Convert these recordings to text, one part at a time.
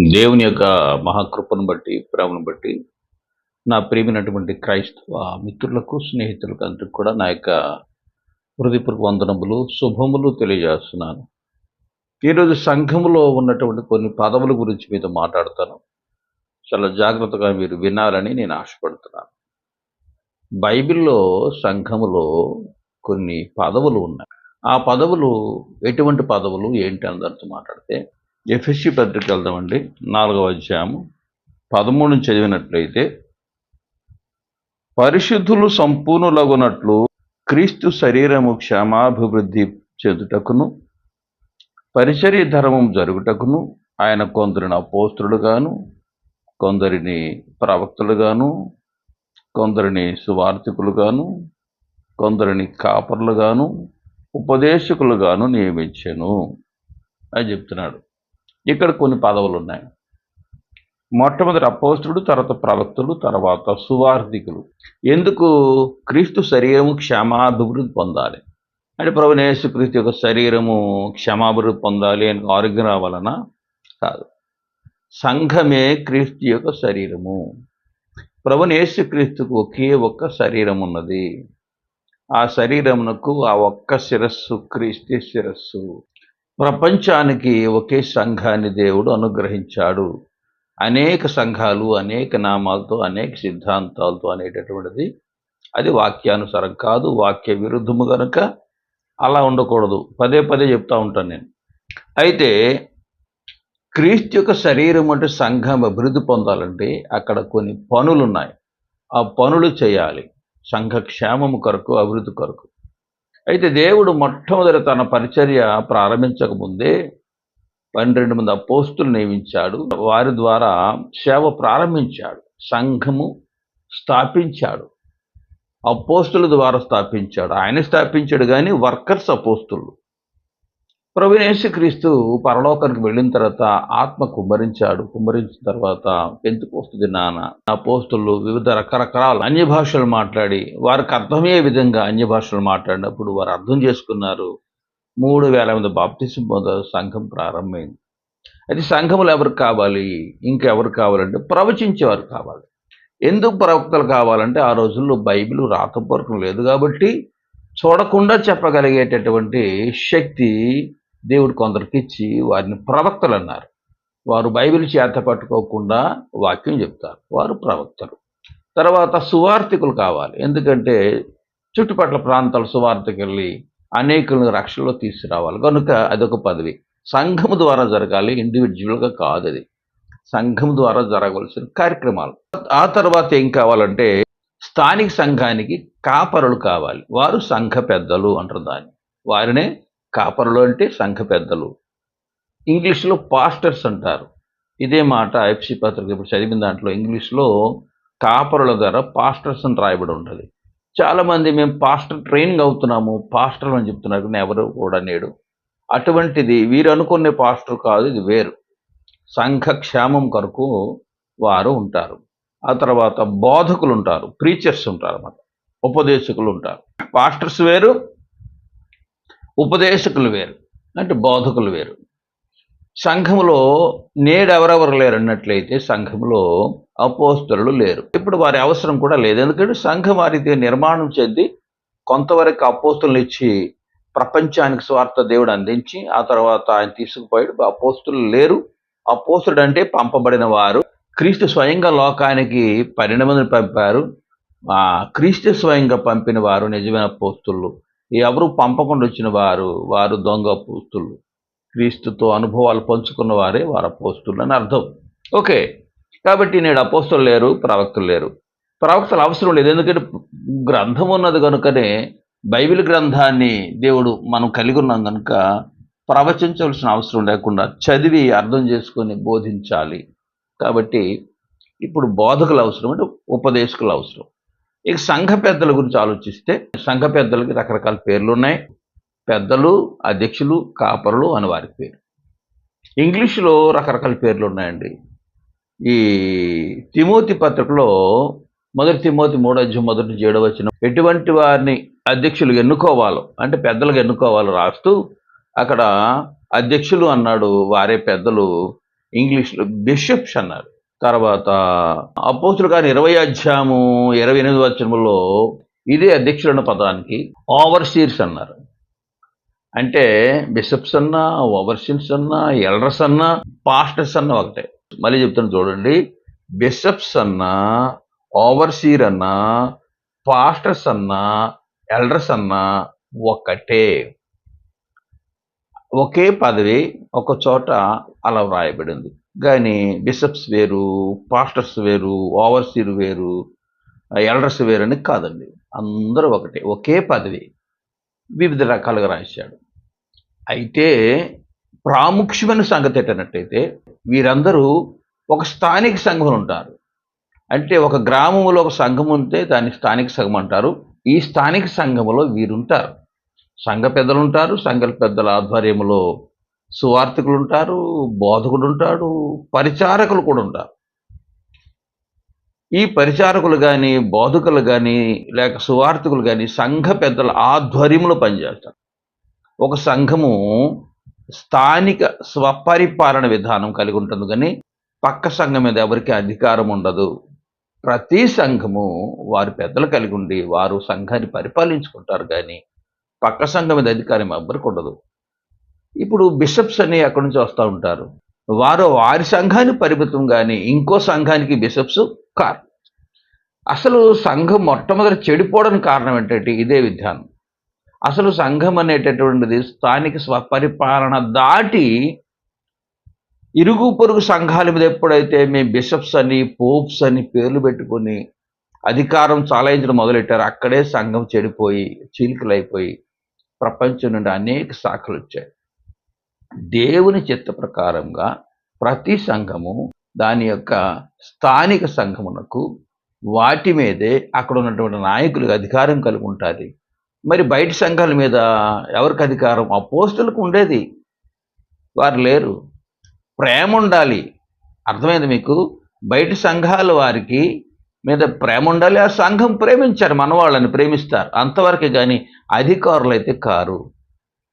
దేవుని యొక్క మహాకృపను బట్టి ప్రేమను బట్టి నా ప్రేమినటువంటి క్రైస్తవ మిత్రులకు స్నేహితులకు అందరికి కూడా నా యొక్క హృదయపూర్వక వందనములు శుభములు తెలియజేస్తున్నాను. ఈరోజు సంఘములో ఉన్నటువంటి కొన్ని పదవుల గురించి మీతో మాట్లాడతాను. చాలా జాగ్రత్తగా మీరు వినాలని నేను ఆశపడుతున్నాను. బైబిల్లో సంఘములో కొన్ని పదవులు ఉన్నాయి. ఆ పదవులు ఎటువంటి పదవులు ఏంటి అని దానితో మాట్లాడితే ఎఫ్ఎస్సి పత్రిక వెళ్దామండి. నాలుగవ అధ్యాయము. పదమూడు చదివినట్లయితే పరిశుద్ధులు సంపూర్ణులగునట్లు క్రీస్తు శరీరము క్షేమాభివృద్ధి చెందుటకును పరిచర్య ధర్మం జరుగుటకును ఆయన కొందరిని అపోస్తులుగాను కొందరిని ప్రవక్తలుగాను కొందరిని సువార్థికులుగాను కొందరిని కాపర్లుగాను ఉపదేశకులుగాను నియమించాను అని చెప్తున్నాడు. ఇక్కడ కొన్ని పదవులు ఉన్నాయి మొట్టమొదటి అపోస్తుడు తర్వాత ప్రవక్తులు తర్వాత సువార్థికులు ఎందుకు? క్రీస్తు శరీరము క్షమాభివృద్ధి పొందాలి. అంటే ప్రభు క్రీస్తు యొక్క శరీరము క్షమాభివృద్ధి పొందాలి అని ఆరోగ్యం రావాలన కాదు. సంఘమే క్రీస్తు యొక్క శరీరము. ప్రభు క్రీస్తుకు ఒకే ఒక్క శరీరం ఉన్నది. ఆ శరీరమునకు ఆ ఒక్క శిరస్సు క్రీస్తు శిరస్సు. ప్రపంచానికి ఒకే సంఘాన్ని దేవుడు అనుగ్రహించాడు. అనేక సంఘాలు అనేక నామాలతో అనేక సిద్ధాంతాలతో అనేటటువంటిది అది వాక్యానుసారం కాదు వాక్య విరుద్ధము కనుక అలా ఉండకూడదు. పదే పదే చెప్తా ఉంటాను నేను. అయితే క్రీస్తు యొక్క శరీరం అంటే సంఘం అభివృద్ధి పొందాలంటే అక్కడ కొన్ని పనులు ఉన్నాయి ఆ పనులు చేయాలి. సంఘ క్షేమము కొరకు అభివృద్ధి కొరకు. అయితే దేవుడు మొట్టమొదటి తన పరిచర్య ప్రారంభించక ముందే పన్నెండు మంది అపోస్తులు నియమించాడు. వారి ద్వారా సేవ ప్రారంభించాడు. సంఘము స్థాపించాడు. అపోస్తుల ద్వారా స్థాపించాడు. ఆయన స్థాపించాడు కానీ వర్కర్స్ అపోస్తులు. క్రీస్తు పరలోకానికి వెళ్ళిన తర్వాత ఆత్మ కుమ్మరించాడు. కుమ్మరించిన తర్వాత పెంతుకోస్తు దినాన ఆ పోస్తులు వివిధ రకరకాల అన్య భాషలు మాట్లాడి వారికి అర్థమయ్యే విధంగా అన్య భాషలు మాట్లాడినప్పుడు వారు అర్థం చేసుకున్నారు. మూడు వేల మంది బాప్తిసం పొందారు. సంఘం ప్రారంభమైంది. అది సంఘములు ఎవరికి కావాలి? ఇంకెవరు కావాలంటే ప్రవచించేవారు కావాలి. ఎందుకు ప్రవక్తలు కావాలంటే ఆ రోజుల్లో బైబిల్ రాతపూర్వకం లేదు కాబట్టి చూడకుండా చెప్పగలిగేటటువంటి శక్తి దేవుడు కొందరికి ఇచ్చి వారిని ప్రవక్తలు అన్నారు. వారు బైబిల్ చేత పట్టుకోకుండా వాక్యం చెప్తారు. వారు ప్రవక్తలు. తర్వాత సువార్థికులు కావాలి. ఎందుకంటే చుట్టుపక్కల ప్రాంతాల సువార్తకి వెళ్ళి అనేకులను రక్షణలో తీసుకురావాలి. కనుక అదొక పదవి. సంఘం ద్వారా జరగాలి. ఇండివిజువల్గా కాదు అది. సంఘం ద్వారా జరగవలసిన కార్యక్రమాలు. ఆ తర్వాత ఏం కావాలంటే స్థానిక సంఘానికి కాపరులు కావాలి. వారు సంఘ పెద్దలు అంటారు దాన్ని. వారినే కాపరులు అంటే సంఘ పెద్దలు. ఇంగ్లీష్లో పాస్టర్స్ అంటారు. ఇదే మాట ఎఫ్సి పత్రిక ఇప్పుడు చదివిన దాంట్లో ఇంగ్లీష్లో కాపరుల ద్వారా పాస్టర్స్ అని రాయబడి ఉంటుంది. చాలామంది మేము పాస్టర్ ట్రైనింగ్ అవుతున్నాము పాస్టర్ అని చెప్తున్నారు కానీ ఎవరు కూడా నేడు. అటువంటిది వీరు అనుకునే పాస్టర్ కాదు ఇది వేరు. సంఘ క్షేమం కొరకు వారు ఉంటారు. ఆ తర్వాత బోధకులు ఉంటారు ప్రీచర్స్ ఉంటారు అన్నమాట. ఉపదేశకులు ఉంటారు. పాస్టర్స్ వేరు ఉపదేశకులు వేరు అంటే బోధకులు వేరు. సంఘములో నేడు ఎవరెవరు లేరు అన్నట్లయితే సంఘంలో అపోస్తులు లేరు. ఇప్పుడు వారి అవసరం కూడా లేదు. ఎందుకంటే సంఘం వారిది నిర్మాణం చెంది కొంతవరకు అపోస్తులను ఇచ్చి ప్రపంచానికి స్వార్థ దేవుడు అందించి ఆ తర్వాత ఆయన తీసుకుపోయాడు. అపోస్తులు లేరు. అపోస్తుడు అంటే పంపబడిన వారు క్రీస్తు స్వయంగా లోకానికి పన్నెండు మందిని పంపారు క్రీస్తు స్వయంగా పంపిన వారు నిజమైన అపోస్తులు. ఎవరు పంపకుండా వచ్చిన వారు వారు దొంగ పోస్తులు. క్రీస్తుతో అనుభవాలు పంచుకున్న వారే వారు అపోస్తులు అని అర్థం. ఓకే. కాబట్టి నేడు అపోస్తులు లేరు ప్రవక్తలు లేరు. ప్రవక్తలు అవసరం లేదు. ఎందుకంటే గ్రంథం ఉన్నది కనుకనే బైబిల్ గ్రంథాన్ని దేవుడు మనం కలిగి ఉన్నాం కనుక ప్రవచించవలసిన అవసరం లేకుండా చదివి అర్థం చేసుకొని బోధించాలి. కాబట్టి ఇప్పుడు బోధకులు అవసరం అంటే ఉపదేశకులు అవసరం. ఇక సంఘ పెద్దల గురించి ఆలోచిస్తే సంఘ పెద్దలకి రకరకాల పేర్లు ఉన్నాయి పెద్దలు అధ్యక్షులు కాపరులు అని వారి పేరు. ఇంగ్లీషులో రకరకాల పేర్లు ఉన్నాయండి ఈ తిమోతి పత్రికలో మొదటి తిమోతి మూడో మొదటి నుంచి వచ్చిన ఎటువంటి వారిని అధ్యక్షులు ఎన్నుకోవాలో అంటే పెద్దలకు ఎన్నుకోవాలో రాస్తూ అక్కడ అధ్యక్షులు అన్నాడు వారే పెద్దలు ఇంగ్లీష్లో బిషప్స్ అన్నారు. తర్వాత అపోస్తులు కానీ ఇరవై అధ్యాయము ఇరవై ఎనిమిది వచ్చనంలో ఇదే అధ్యక్షులన్న పదానికి ఓవర్సీర్స్ అన్నారు. అంటే బిషప్స్ అన్నా ఓవర్సీర్స్ అన్నా ఎల్డర్స్ అన్నా పాస్టర్స్ అన్నా ఒకటే. మళ్ళీ చెప్తాను చూడండి. బిషప్స్ అన్నా ఓవర్సీర్ అన్నా పాస్టర్స్ అన్నా ఎల్డర్స్ అన్నా ఒకటే. ఒకే పదవి ఒక చోట అలా వ్రాయబడింది. కానీ బిషప్స్ వేరు పాస్టర్స్ వేరు ఓవర్సీర్ వేరు ఎల్డర్స్ వేరు అని కాదండి. అందరూ ఒకటే ఒకే పదవి వివిధ రకాలుగా రాశాడు. అయితే ప్రాముఖ్యమైన సంగతి ఏంటన్నట్టయితే వీరందరూ ఒక స్థానిక సంఘం ఉంటారు. అంటే ఒక గ్రామంలో ఒక సంఘం ఉంటే దాన్ని స్థానిక సంఘం అంటారు. ఈ స్థానిక సంఘములో వీరుంటారు. సంఘ పెద్దలు ఉంటారు సంఘ పెద్దల ఆధ్వర్యంలో సువార్థికులు ఉంటారు బోధకుడు ఉంటాడు పరిచారకులు కూడా ఉంటారు ఈ పరిచారకులు కానీ బోధకులు కానీ లేక సువార్థికులు కానీ సంఘ పెద్దల ఆధ్వర్యంలో పనిచేస్తారు. ఒక సంఘము స్థానిక స్వపరిపాలన విధానం కలిగి ఉంటుంది కానీ పక్క సంఘం మీద ఎవరికి అధికారం ఉండదు. ప్రతి సంఘము వారి పెద్దలు కలిగి ఉండి వారు సంఘాన్ని పరిపాలించుకుంటారు కానీ పక్క సంఘం మీద అధికారం ఎవరికి ఉండదు. ఇప్పుడు బిషప్స్ అని అక్కడి నుంచి వస్తూ ఉంటారు. వారు వారి సంఘాన్ని పరిమితం కానీ ఇంకో సంఘానికి బిషప్స్ కారు. అసలు సంఘం మొట్టమొదటి చెడిపోవడానికి కారణం ఏంటంటే ఇదే విధానం. అసలు సంఘం అనేటటువంటిది స్థానిక స్వపరిపాలన దాటి ఇరుగు పొరుగు సంఘాల మీద ఎప్పుడైతే మేము బిషప్స్ అని పోప్స్ అని పేర్లు పెట్టుకొని అధికారం చాలాయించడం మొదలెట్టారు అక్కడే సంఘం చెడిపోయి చీలికలైపోయి ప్రపంచం నుండి అనేక శాఖలు వచ్చాయి. దేవుని చిత్త ప్రకారంగా ప్రతి సంఘము దాని యొక్క స్థానిక సంఘమునకు వాటి మీదే అక్కడ ఉన్నటువంటి నాయకులకు అధికారం కలిగి ఉంటుంది. మరి బయట సంఘాల మీద ఎవరికి అధికారం? ఆ పోస్టులకు ఉండేది. వారు లేరు. ప్రేమ ఉండాలి. అర్థమైంది మీకు? బయట సంఘాల వారికి మీద ప్రేమ ఉండాలి. ఆ సంఘం ప్రేమించారు. మన వాళ్ళని ప్రేమిస్తారు. అంతవరకు కానీ అధికారులు అయితే కారు.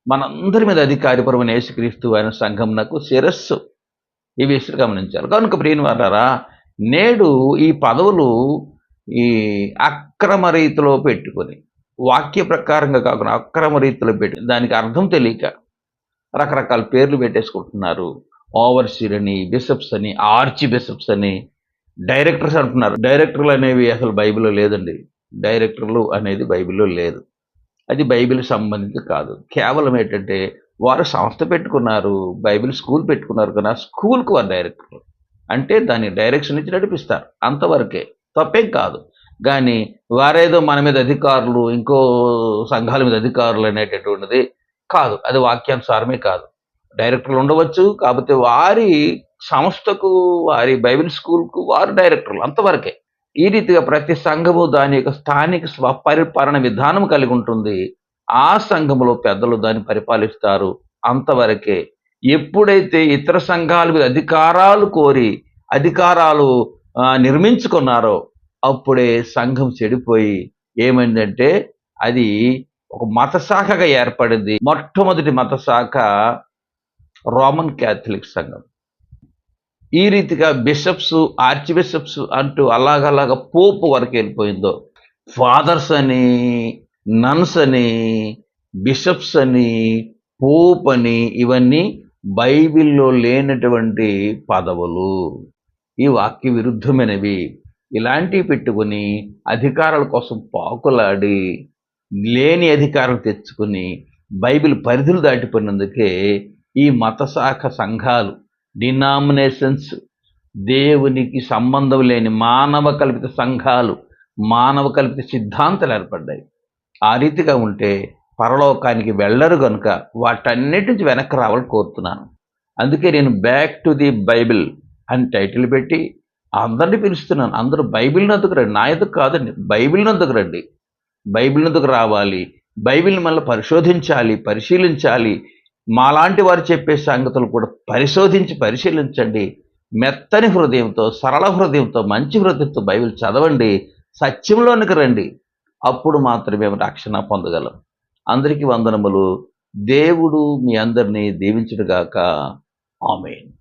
మనందరి మీద అధికారిపరమైన యేసుక్రీస్తు ఆయన సంఘం నాకు శిరస్సు. ఈ విషయం గమనించారు కనుక ప్రియని వారారా నేడు ఈ పదవులు ఈ అక్రమ రీతిలో పెట్టుకొని వాక్య ప్రకారంగా కాకుండా అక్రమ రీతిలో పెట్టి దానికి అర్థం తెలియక రకరకాల పేర్లు పెట్టేసుకుంటున్నారు. ఓవర్సీర్ అని బిషప్స్ అని ఆర్చి బిషప్స్ అని డైరెక్టర్స్ అంటున్నారు. డైరెక్టర్లు అనేవి అసలు బైబిల్లో లేదండి. డైరెక్టర్లు అనేది బైబిల్లో లేదు. అది బైబిల్ సంబంధించి కాదు. కేవలం ఏంటంటే వారు సంస్థ పెట్టుకున్నారు బైబిల్ స్కూల్ పెట్టుకున్నారు కదా స్కూల్కు స్కూల్కి వారు డైరెక్టర్లు అంటే దాన్ని డైరెక్షన్ ఇచ్చి నడిపిస్తారు అంతవరకే. తప్పేం కాదు. కానీ వారేదో మన మీద అధికారులు ఇంకో సంఘాల మీద అధికారులు అనేటటువంటిది కాదు. అది వాక్యానుసారమే కాదు. డైరెక్టర్లు ఉండవచ్చు కాకపోతే వారి సంస్థకు వారి బైబిల్ స్కూల్కు వారు డైరెక్టర్లు అంతవరకే. ఈ రీతిగా ప్రతి సంఘము దాని యొక్క స్థానిక స్వపరిపాలన విధానం కలిగి ఉంటుంది. ఆ సంఘములో పెద్దలు దాన్ని పరిపాలిస్తారు. అంతవరకే ఎప్పుడైతే ఇతర సంఘాలు అధికారాలు కోరి అధికారాలు నిర్మించుకున్నారో అప్పుడే సంఘం చెడిపోయి ఏమైందంటే అది ఒక మత శాఖగా ఏర్పడింది. మొట్టమొదటి మత శాఖ రోమన్ క్యాథలిక్ సంఘం. ఈ రీతిగా బిషప్స్ ఆర్చ్ బిషప్స్ అంటూ అలాగలాగా పోపు వరకు వెళ్ళిపోయిందో. ఫాదర్స్ అని నన్స్ అని బిషప్స్ అని పోప్ అని ఇవన్నీ బైబిల్లో లేనటువంటి పదవులు. ఈ వాక్య విరుద్ధమైనవి. ఇలాంటివి పెట్టుకుని అధికారాల కోసం పాకులాడి లేని అధికారం తెచ్చుకుని బైబిల్ పరిధులు దాటిపోయినందుకే ఈ మత శాఖ సంఘాలు డినామినేషన్స్ దేవునికి సంబంధం లేని మానవ కల్పిత సంఘాలు మానవ కల్పిత సిద్ధాంతాలు ఏర్పడ్డాయి. ఆ రీతిగా ఉంటే పరలోకానికి వెళ్ళరు కనుక వాటన్నిటి నుంచి వెనక్కి రావాలని కోరుతున్నాను. అందుకే నేను బ్యాక్ టు ది బైబిల్ అని టైటిల్ పెట్టి అందరినీ పిలుస్తున్నాను. అందరూ బైబిల్ నందుకు రండి. నా ఎందుకు కాదండి. బైబిల్ నందుకు రండి. బైబిల్ నందుకు రావాలి. బైబిల్ని మళ్ళీ పరిశోధించాలి పరిశీలించాలి. మాలాంటి వారు చెప్పే సంగతులు కూడా పరిశోధించి పరిశీలించండి. మెత్తని హృదయంతో సరళ హృదయంతో మంచి హృదయంతో బైబిల్ చదవండి. సత్యంలోనికి రండి అప్పుడు మాత్రమే రక్షణ పొందగలం. అందరికీ వందనములు. దేవుడు మీ అందరినీ దీవించుడుగాక ఆమెన్.